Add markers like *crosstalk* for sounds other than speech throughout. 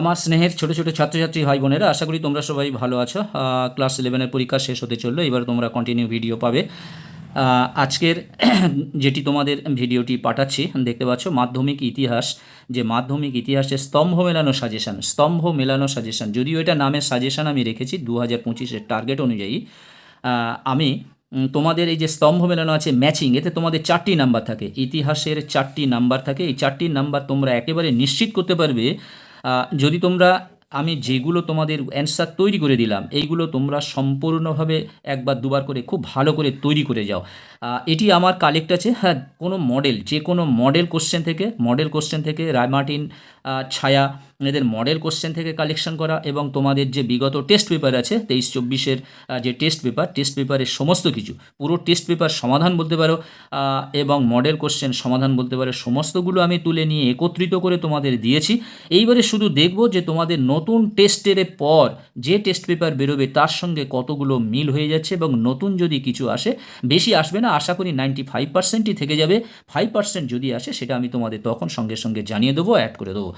আমার স্নেহের ছোট ছোট ছাত্রছাত্রী ভাই বোনেরা, আশা করি তোমরা সবাই ভালো আছো। ক্লাস ইলেভেনের পরীক্ষা শেষ হতে চলল, এবার তোমরা কন্টিনিউ ভিডিও পাবে। আজকের *clears throat* যেটি তোমাদের ভিডিওটি পাঠাচ্ছি, দেখতে পাচ্ছ মাধ্যমিক ইতিহাস। যে মাধ্যমিক ইতিহাসে স্তম্ভ মেলানো সাজেশন স্তম্ভ মেলানো সাজেশন যদিও এটা নামের সাজেশন আমি রেখেছি দু হাজার পঁচিশের টার্গেট অনুযায়ী। আমি তোমাদের এই যে স্তম্ভ মেলানো আছে ম্যাচিং এতে তোমাদের চারটি নাম্বার থাকে। ইতিহাসের চারটি নাম্বার থাকে। এই চারটি নাম্বার তোমরা একেবারে নিশ্চিত করতে পারবে যদি তোমরা আমি যেগুলো তোমাদের অ্যান্সার তৈরি করে দিলাম, এইগুলো তোমরা সম্পূর্ণভাবে একবার দুবার করে খুব ভালো করে তৈরি করে যাও। এটি আমার কালেক্ট আছে হ্যাঁ কোনো মডেল যে কোনো মডেল কোশ্চেন থেকে মডেল কোশ্চেন থেকে রায়মার্টিন ছায়া, এদের মডেল কোশ্চেন থেকে কালেকশন করা এবং তোমাদের যে বিগত টেস্ট পেপার আছে, তেইশ চব্বিশের যে টেস্ট পেপার টেস্ট পেপারের সমস্ত কিছু, পুরো টেস্ট পেপার সমাধান বলতে পারো এবং মডেল কোশ্চেন সমাধান বলতে পারো, সমস্তগুলো আমি তুলে নিয়ে একত্রিত করে তোমাদের দিয়েছি। এইবারে শুধু দেখব যে তোমাদের নতুন টেস্টের পর যে টেস্ট পেপার বেরোবে তার সঙ্গে কতগুলো মিল হয়ে যাচ্ছে এবং নতুন যদি কিছু আসে, বেশি আসবে না, আশা করি নাইনটি ফাইভ পার্সেন্টই থেকে যাবে। ফাইভ পার্সেন্ট যদি আসে, সেটা আমি তোমাদের তখন সঙ্গে সঙ্গে জানিয়ে দেবো অ্যাড করে দেবো।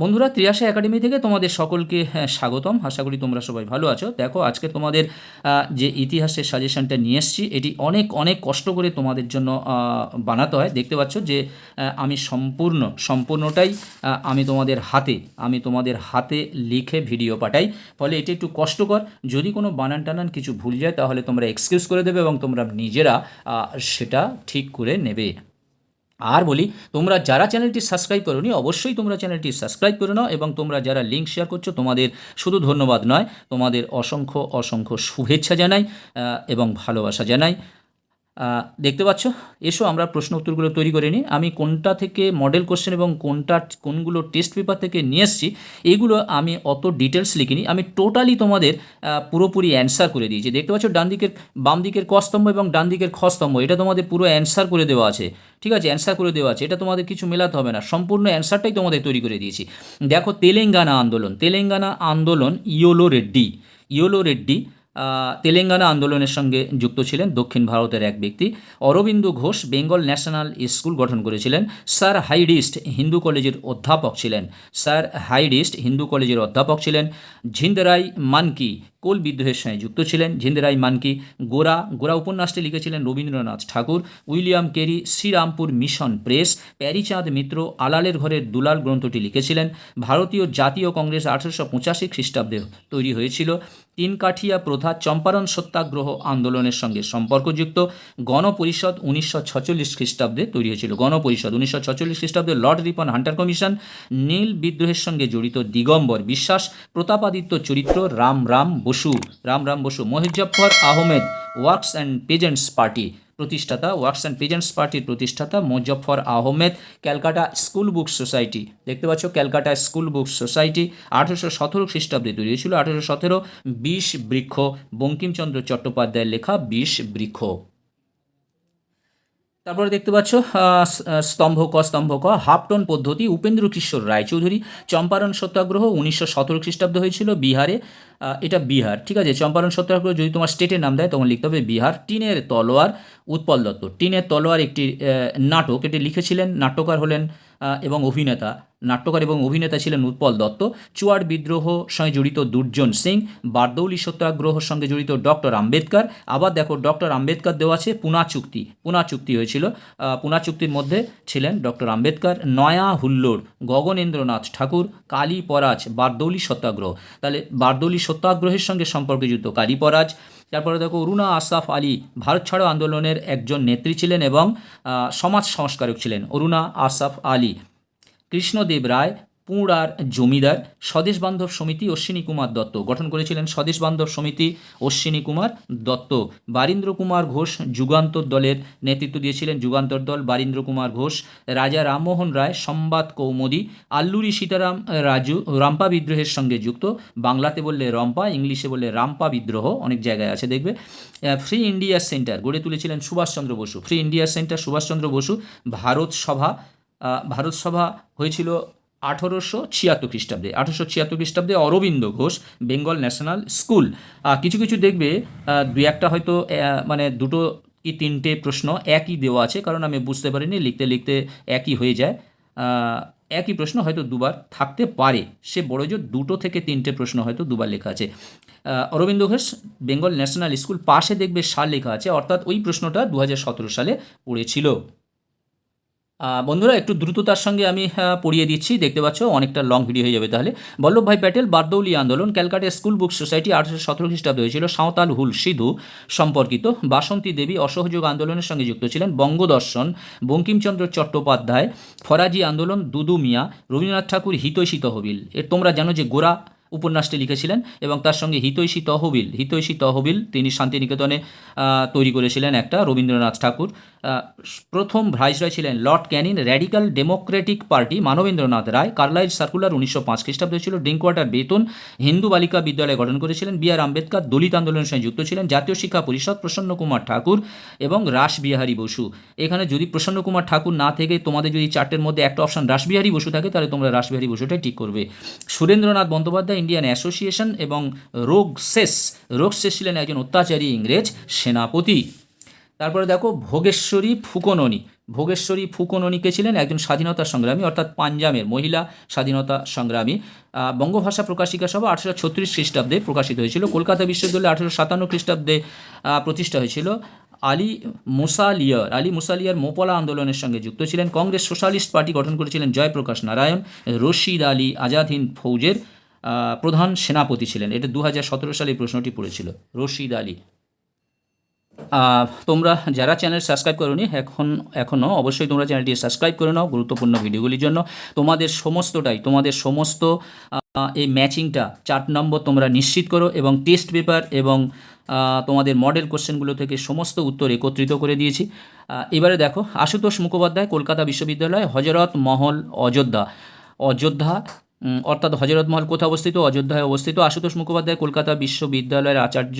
বন্ধুরা ত্রিয়াশা একাডেমি থেকে তোমাদের সকলকে হ্যাঁ, স্বাগতম। আশা করি তোমরা সবাই ভালো আছো। দেখো আজকে তোমাদের যে ইতিহাসের সাজেশনটা নিয়ে এসেছি এটি অনেক অনেক কষ্ট করে তোমাদের জন্য বানাতে হয়। দেখতে পাচ্ছ যে আমি সম্পূর্ণ সম্পূর্ণটাই আমি তোমাদের হাতে আমি তোমাদের হাতে লিখে ভিডিও পাঠাই। ফলে এটি একটু কষ্টকর। যদি কোনো বানান টানান কিছু ভুল যায় তাহলে তোমরা এক্সকিউজ করে দেবে এবং তোমরা নিজেরা সেটা ঠিক করে নেবে। আর বলি, তোমরা যারা চ্যানেলটি সাবস্ক্রাইব করোনি, অবশ্যই তোমরা চ্যানেলটি সাবস্ক্রাইব করে নাও এবং তোমরা যারা লিঙ্ক শেয়ার করছ, তোমাদের শুধু ধন্যবাদ নয়, তোমাদের অসংখ্য অসংখ্য শুভেচ্ছা জানাই এবং ভালোবাসা জানাই। দেখতে পাচ্ছ? এসো আমরা প্রশ্ন উত্তরগুলো তৈরি করে নিই। আমি কোনটা থেকে মডেল কোশ্চেন এবং কোনটা কোনগুলো টেস্ট পেপার থেকে নিয়ে এসেছি, এগুলো আমি অত ডিটেলস লিখিনি। আমি টোটালি তোমাদের পুরোপুরি অ্যান্সার করে দিয়েছি। দেখতে পাচ্ছ, ডান দিকের, বাম দিকের কস্তম্ভ এবং ডান দিকের খ স্তম্ভ এটা তোমাদের পুরো অ্যান্সার করে দেওয়া আছে। ঠিক আছে অ্যান্সার করে দেওয়া আছে। এটা তোমাদের কিছু মেলাতে হবে না। সম্পূর্ণ অ্যান্সারটাই তোমাদের তৈরি করে দিয়েছি। দেখো, তেলেঙ্গানা আন্দোলন। তেলেঙ্গানা আন্দোলন ইয়োলো রেড্ডি। ইয়োলো রেড্ডি তেলেঙ্গানা আন্দোলনের সঙ্গে যুক্ত ছিলেন দক্ষিণ ভারতের এক ব্যক্তি। অরবিন্দ ঘোষ বেঙ্গল ন্যাশনাল স্কুল গঠন করেছিলেন। স্যার হাইডিস্ট হিন্দু কলেজের অধ্যাপক ছিলেন। স্যার হাইডিস্ট হিন্দু কলেজের অধ্যাপক ছিলেন। ঝিন্দরাই মানকি কোল বিদ্রোহের সঙ্গে যুক্ত ছিলেন। ঝিন্দরাই মানকি গোরা গোরা উপন্যাসটি লিখেছিলেন Rabindranath Thakur, william carey, Serampore mission press, Peary Chand Mitra, Alaler Gharer Dulal গ্রন্থটি লিখেছিলেন। ভারতীয় জাতীয় কংগ্রেস আঠারোশো পঁচাশি খ্রিস্টাব্দে তৈরি হয়েছিল। তিনকাঠিয়া প্রথা চম্পারণ সত্যাগ্রহ আন্দোলনের সঙ্গে সম্পর্কযুক্ত গণপরিষদ উনিশশো ছচল্লিশ খ্রিস্টাব্দে তৈরি হয়েছিল। গণপরিষদ উনিশশো ছচল্লিশ খ্রিস্টাব্দে লর্ড রিপন হান্টার কমিশন নীল বিদ্রোহের সঙ্গে জড়িত দিগম্বর বিশ্বাস, প্রতাপাদিত্য চরিত্র Ram Ram Basu, Ram Ram Basu মহিজফর Ahmed, works and peasants party প্রতিষ্ঠাতা ওয়ার্কস অ্যান্ড পেজেন্টস পার্টির প্রতিষ্ঠাতা Muzaffar Ahmed Calcutta school book society. দেখতে পাচ্ছ, ক্যালকাটা স্কুল বুক সোসাইটি আঠেরোশো সতেরো খ্রিস্টাব্দে তৈরি হয়েছিল। আঠেরোশো সতেরো, বিশ বৃক্ষ। বঙ্কিমচন্দ্র চট্টোপাধ্যায়ের লেখা বিশ বৃক্ষ। তারপরে দেখতে পাচ্ছ স্তম্ভ ক স্তম্ভ ক হাফটন পদ্ধতি, উপেন্দ্র কিশোর রায়চৌধুরী, চম্পারণ সত্যাগ্রহ উনিশশো সতেরো খ্রিস্টাব্দ হয়েছিল বিহারে এটা বিহার, ঠিক আছে? চম্পারণ সত্যাগ্রহ যদি তোমার স্টেটের নাম দেয়, তখন লিখতে হবে বিহার। টিনের তলোয়ার, উৎপল দত্ত। টিনের তলোয়ার একটি নাটক, এটি লিখেছিলেন নাট্যকার হলেন এবং অভিনেতা। নাট্যকার এবং অভিনেতা ছিলেন উৎপল দত্ত। চুয়ার বিদ্রোহ সঙ্গে জড়িত দুর্জন সিং, বারদৌলি সত্যাগ্রহর সঙ্গে জড়িত ডক্টর আম্বেদকর। আবার দেখো, ডক্টর আম্বেদকর দেওয়া আছে পুনা চুক্তি। পুনা চুক্তি হয়েছিল। পুনা চুক্তির মধ্যে ছিলেন ডক্টর আম্বেদকর, নয়া হুল্লোড়, গগনেন্দ্রনাথ ঠাকুর, কালী পরাজ, বারদৌলি সত্যাগ্রহ। তাহলে বারদৌলি সত্যাগ্রহের সঙ্গে সম্পর্কযুক্ত কালী পরাজ। তারপরে দেখো অরুণা আসাফ আলী, ভারত ছাড়ো আন্দোলনের একজন নেত্রী ছিলেন এবং সমাজ সংস্কারক ছিলেন অরুণা আসাফ আলী। কৃষ্ণদেব রায়, পুঁড়ার জমিদার, স্বদেশ বান্ধব সমিতি অশ্বিনী কুমার দত্ত। গঠন করেছিলেন স্বদেশ বান্ধব সমিতি অশ্বিনী কুমার দত্ত। বারীন্দ্র কুমার ঘোষ যুগান্তর দলের নেতৃত্ব দিয়েছিলেন যুগান্তর দল। বারীন্দ্র কুমার ঘোষ, রাজা রামমোহন রায় সংবাদ কৌমুদী, আল্লুরি সীতারাম, রাজু, রাম্পা বিদ্রোহের সঙ্গে যুক্ত। বাংলাতে বললে রম্পা, ইংলিশে বললে রাম্পা বিদ্রোহ, অনেক জায়গায় আছে, দেখবে। ফ্রি ইন্ডিয়া সেন্টার গড়ে তুলেছিলেন Subhash Chandra Bose. Free India centre Subhash Chandra Bose, Bharat Sabha আহ, ভারত সভা হয়েছিল আঠেরোশো ছিয়াত্তর খ্রিস্টাব্দে। আঠেরোশো ছিয়াত্তর খ্রিস্টাব্দে অরবিন্দ ঘোষ বেঙ্গল ন্যাশনাল স্কুল। কিছু কিছু দেখবে দুই একটা হয়তো মানে দুটো কি তিনটে প্রশ্ন একই দেওয়া আছে কারণ আমি বুঝতে পারিনি লিখতে লিখতে একই হয়ে যায়। একই প্রশ্ন হয়তো দুবার থাকতে পারে। সে বড় জোর দুটো থেকে তিনটে প্রশ্ন হয়তো দুবার লেখা আছে। অরবিন্দ ঘোষ বেঙ্গল ন্যাশনাল স্কুল পাশে দেখবে সাল লেখা আছে অর্থাৎ ওই প্রশ্নটা দু হাজার সতেরো সালে পড়েছিল। বন্ধুরা, একটু দ্রুততার সঙ্গে আমি পড়িয়ে দিচ্ছি। দেখতে পাচ্ছ, অনেকটা লং ভিডিও হয়ে যাবে তাহলে। বল্লভভাই প্যাটেল, বারদৌলি আন্দোলন, ক্যালকাটা স্কুল বুক সোসাইটি আঠারোশো সতেরো খ্রিস্টাব্দে হয়েছিল। সাঁওতাল হুল সিধু সম্পর্কিত। বাসন্তী দেবী অসহযোগ আন্দোলনের সঙ্গে যুক্ত ছিলেন। বঙ্গদর্শন, বঙ্কিমচন্দ্র চট্টোপাধ্যায়, ফরাজি আন্দোলন, দুদু মিয়া, রবীন্দ্রনাথ ঠাকুর, হিতৈষী হবিল এর তোমরা জানো যে গোরা উপন্যাসটি লিখেছিলেন এবং তার সঙ্গে হিতৈষী তহবিল হিতৈষী তহবিল তিনি শান্তিনিকেতনে তৈরি করেছিলেন একটা রবীন্দ্রনাথ ঠাকুর। প্রথম ভাইসরয় ছিলেন lord canning, radical democratic party, Manabendranath Roy. Carlyle circular উনিশশো পাঁচ খ্রিস্টাব্দে ছিল। ড্রিঙ্ক ওয়াটার বেতন, হিন্দু বালিকা বিদ্যালয় গঠন করেছিলেন। বি আর আম্বেদকর দলিত আন্দোলনের সঙ্গে যুক্ত ছিলেন। জাতীয় শিক্ষা পরিষদ প্রসন্ন কুমার ঠাকুর এবং রাসবিহারী বসু। এখানে যদি প্রসন্ন কুমার ঠাকুর না থেকে তোমাদের যদি চারটের মধ্যে একটা অপশন রাসবিহারী বসু থাকে, তাহলে তোমরা রাসবিহারী বসুটাই ঠিক করবে। সুরেন্দ্রনাথ বন্দ্যোপাধ্যায় ইন্ডিয়ান অ্যাসোসিয়েশন এবং রোগশেষ রোগশেষ ছিলেন একজন অত্যাচারী ইংরেজ সেনাপতি। তারপরে দেখো ভোগেশ্বরী ফুকননি। ভোগেশ্বরী ফুকননি কে ছিলেন? একজন স্বাধীনতা সংগ্রামী, অর্থাৎ পাঞ্জাবের মহিলা স্বাধীনতা সংগ্রামী। বঙ্গভাষা প্রকাশিকা সভা আঠেরোশো ছত্রিশ খ্রিস্টাব্দে প্রকাশিত হয়েছিল। কলকাতা বিশ্ববিদ্যালয় আঠেরোশো সাতান্ন খ্রিস্টাব্দে প্রতিষ্ঠা হয়েছিল। আলী মুসালিয়ার আলী মুসালিয়ার মোপলা আন্দোলনের সঙ্গে যুক্ত ছিলেন। কংগ্রেস সোশ্যালিস্ট পার্টি গঠন করেছিলেন জয়প্রকাশ নারায়ণ, রশিদ আলী আজাদ হিন্দ ফৌজের প্রধান সেনাপতি ছিলেন। এটা দু হাজার সতেরো সালে প্রশ্নটি পড়েছিল। রশিদ আলী। তোমরা যারা চ্যানেল সাবস্ক্রাইব করোনি, এখন এখনও অবশ্যই তোমরা চ্যানেলটি সাবস্ক্রাইব করে নাও। গুরুত্বপূর্ণ ভিডিওগুলির জন্য। তোমাদের সমস্তটাই, তোমাদের সমস্ত এই ম্যাচিংটা চার নম্বর তোমরা নিশ্চিত করো এবং টেস্ট পেপার এবং তোমাদের মডেল কোশ্চেনগুলো থেকে সমস্ত উত্তর একত্রিত করে দিয়েছি। এবারে দেখো, আশুতোষ মুখোপাধ্যায় কলকাতা বিশ্ববিদ্যালয়, হজরত মহল অযোধ্যা। অযোধ্যা অর্থাৎ হজরত মহল কোথায় অবস্থিত? অযোধ্যায় অবস্থিত। আশুতোষ মুখোপাধ্যায় কলকাতা বিশ্ববিদ্যালয়ের আচার্য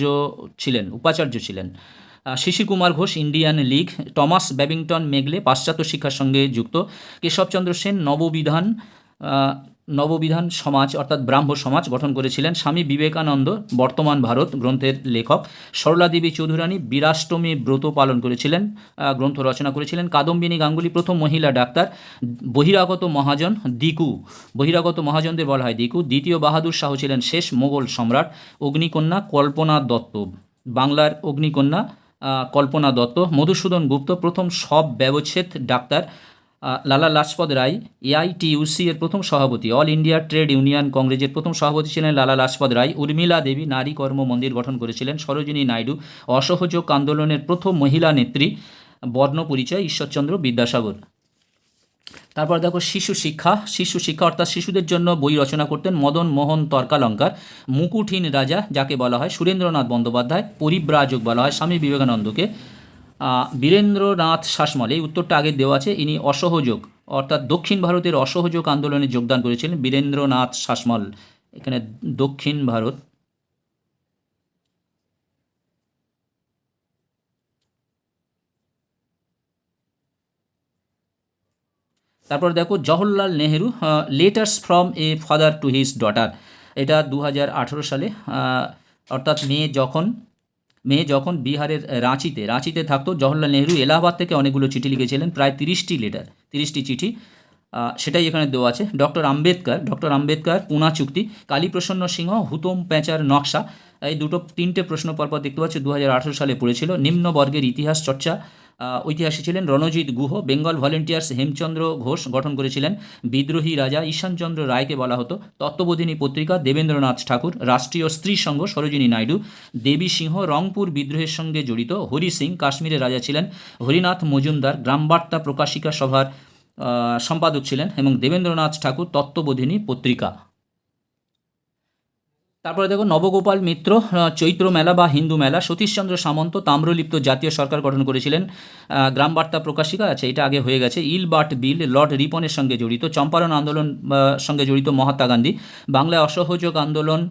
ছিলেন, উপাচার্য ছিলেন। Sisir Kumar Ghosh, Indian league. Thomas babington macaulay, পাশ্চাত্য শিক্ষার সঙ্গে যুক্ত। কেশবচন্দ্র সেন, নববিধান। নববিধান সমাজ অর্থাৎ ব্রাহ্ম সমাজ গঠন করেছিলেন স্বামী বিবেকানন্দ, বর্তমান ভারত গ্রন্থের লেখক। সরলা দেবী চৌধুরানী বীরাষ্টমী ব্রত পালন করেছিলেন গ্রন্থ রচনা করেছিলেন। কাদম্বিনী গাঙ্গুলি প্রথম মহিলা ডাক্তার, বহিরাগত মহাজন দিকু। বহিরাগত মহাজনদের বলা হয় দিকু। দ্বিতীয় বাহাদুর শাহ ছিলেন শেষ মোগল সম্রাট, অগ্নিকন্যা কল্পনা দত্ত। বাংলার অগ্নিকন্যা কল্পনা দত্ত। মধুসূদন গুপ্ত প্রথম সব ব্যবচ্ছেদ ডাক্তার। লালা লাজপত রায় এআইটিইউসি এর প্রথম সভাপতি, অল ইন্ডিয়া ট্রেড ইউনিয়ন কংগ্রেসের প্রথম সভাপতি ছিলেন লালা লাজপত রায়। উর্মিলা দেবী নারী কর্ম মন্দির গঠন করেছিলেন। সরোজিনী নাইডু অসহযোগ আন্দোলনের প্রথম মহিলা নেত্রী, বর্ণ পরিচয় ঈশ্বরচন্দ্র বিদ্যাসাগর। তারপর দেখো শিশু শিক্ষা। শিশু শিক্ষা অর্থাৎ শিশুদের জন্য বই রচনা করতেন মদন মোহন তর্কালঙ্কার মুকুটহীন রাজা, যাকে বলা হয় সুরেন্দ্রনাথ বন্দ্যোপাধ্যায়, পরিব্রাজক বলা হয় স্বামী বিবেকানন্দকে। বীরেন্দ্রনাথ শাসমল, এই উত্তরটা আগে দেওয়া আছে, ইনি অসহযোগ, অর্থাৎ দক্ষিণ ভারতের অসহযোগ আন্দোলনে যোগদান করেছিলেন বীরেন্দ্রনাথ শাসমল। এখানে দক্ষিণ ভারত, তারপর দেখো Jawaharlal Nehru letters from a father to his daughter, এটা দু হাজার আঠেরো সালে অর্থাৎ মেয়ে যখন মেয়ে যখন বিহারের রাঁচিতে রাঁচিতে থাকতো, জওহরলাল নেহরু এলাহাবাদ থেকে অনেকগুলো চিঠি লিখেছিলেন, প্রায় তিরিশটি লেটার তিরিশটি চিঠি। সেটাই এখানে দেওয়া আছে। ডক্টর আম্বেদকর ডক্টর আম্বেদকর পুনা চুক্তি, কালীপ্রসন্ন সিংহ, হুতম প্যাঁচার নকশা, এই দুটো, তিনটে প্রশ্ন পরপর দেখতে পাচ্ছি দু হাজার আঠেরো সালে পড়েছিল। নিম্নবর্গের ইতিহাস চর্চা ঐতিহাসিক ছিলেন রণজিৎ গুহ, বেঙ্গল ভলেন্টিয়ার্স হেমচন্দ্র ঘোষ গঠন করেছিলেন। বিদ্রোহী রাজা ঈশানচন্দ্র রায়কে বলা হতো। তত্ত্ববোধিনী পত্রিকা দেবেন্দ্রনাথ ঠাকুর, রাষ্ট্রীয় স্ত্রী সংঘ সরোজিনী নাইডু, দেবী সিংহ রংপুর বিদ্রোহের সঙ্গে জড়িত হরি সিং কাশ্মীরের রাজা ছিলেন। হরিনাথ মজুমদার গ্রামবার্তা প্রকাশিকা সভার সম্পাদক ছিলেন এবং দেবেন্দ্রনাথ ঠাকুর তত্ত্ববোধিনী পত্রিকা। তারপরে দেখো নবগোপাল মিত্র চৈত্র মেলা বা হিন্দু মেলা। সতীশচন্দ্র সামন্ত তাম্রলিপ্ত জাতীয় সরকার গঠন করেছিলেন। গ্রাম বার্তা প্রকাশিকা আছে এটা আগে হয়ে গেছে। ইল বাট বিল, লর্ড রিপনের সঙ্গে জড়িত, চম্পারণ আন্দোলন সঙ্গে জড়িত মহাত্মা গান্ধী। বাংলায় অসহযোগ আন্দোলন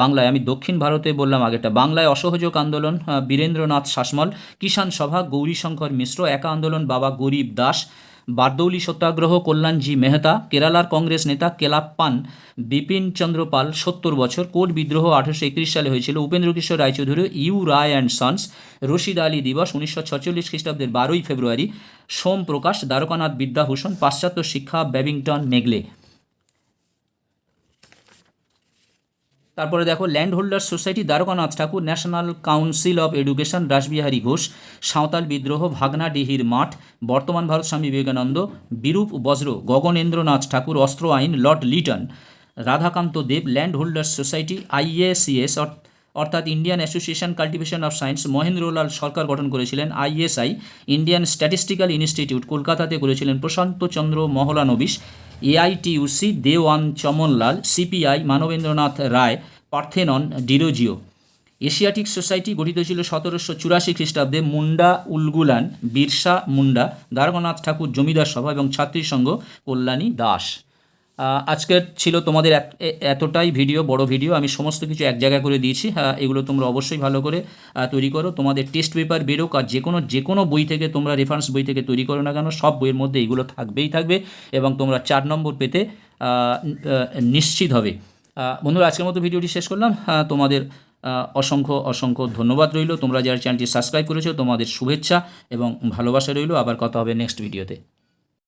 বাংলায়, আমি দক্ষিণ ভারতে বললাম আগেটা বাংলায় অসহযোগ আন্দোলন বীরেন্দ্রনাথ শাসমল, কিষাণ সভা, গৌরীশঙ্কর মিশ্র, একা আন্দোলন, বাবা গরিব দাস। বারদৌলি সত্যাগ্রহ কল্যাণজি মেহতা, কেরালার কংগ্রেস নেতা কেলাপ্পান বিপিন চন্দ্রপাল সত্তর বছর, কোট বিদ্রোহ আঠারোশো একত্রিশ সালে হয়েছিল। Upendra Kishore Raychaudhuri U Ray and sons, Rashid Ali দিবস উনিশশো ছচল্লিশ খ্রিস্টাব্দের বারোই ফেব্রুয়ারি, সোম প্রকাশ, দ্বারকানাথ বিদ্যাভূষণ, পাশ্চাত্য শিক্ষা ব্যাবিংটন মেগলে তারপরে দেখো land holder society Dwarkanath Thakur national council of education Rashbehari Ghosh, Santhal বিদ্রোহ ভাগনাডিহির মাঠ, বর্তমান ভারত স্বামী বিবেকানন্দ, বিরূপ বজ্র, গগনেন্দ্রনাথ ঠাকুর, অস্ত্র আইন, lord lytton, Radhakanta Deb land holder society IACS অর্থাৎ Indian association cultivation of science Mahendralal Sarkar গঠন করেছিলেন আইএসআই ইন্ডিয়ান স্ট্যাটিস্টিক্যাল ইনস্টিটিউট কলকাতাতে করেছিলেন, Prasanta Chandra Mahalanobis AITUC Dewan Chamanlal, CPI Manabendranath Roy, parthenon derozio. Asiatic society গঠিত ছিল সতেরোশো চুরাশি খ্রিস্টাব্দে। মুন্ডা উলগুলান, বিরসা মুন্ডা, দ্বারকনাথ ঠাকুর জমিদার সভা এবং ছাত্রী সংঘ কল্যাণী দাস। আজকের ছিল তোমাদের এতটাই ভিডিও বড় ভিডিও। আমি সমস্ত কিছু এক জায়গায় করে দিয়েছি। হ্যাঁ, এগুলো তোমরা অবশ্যই ভালো করে তৈরি করো। তোমাদের টেস্ট পেপার বেরোক আর যে কোনো যে কোনো বই থেকে তোমরা রেফারেন্স বই থেকে তৈরি করো না কেন সব বইয়ের মধ্যে এগুলো থাকবেই থাকবে এবং তোমরা চার নম্বর পেতে নিশ্চিত হবে। বন্ধুরা আজকের মতো ভিডিওটি শেষ করলাম। আহ, তোমাদের অসংখ্য অসংখ্য ধন্যবাদ রইল। তোমরা যারা চ্যানেলটি সাবস্ক্রাইব করেছ তোমাদের শুভেচ্ছা এবং ভালোবাসা রইল। আবার কথা হবে নেক্সট ভিডিওতে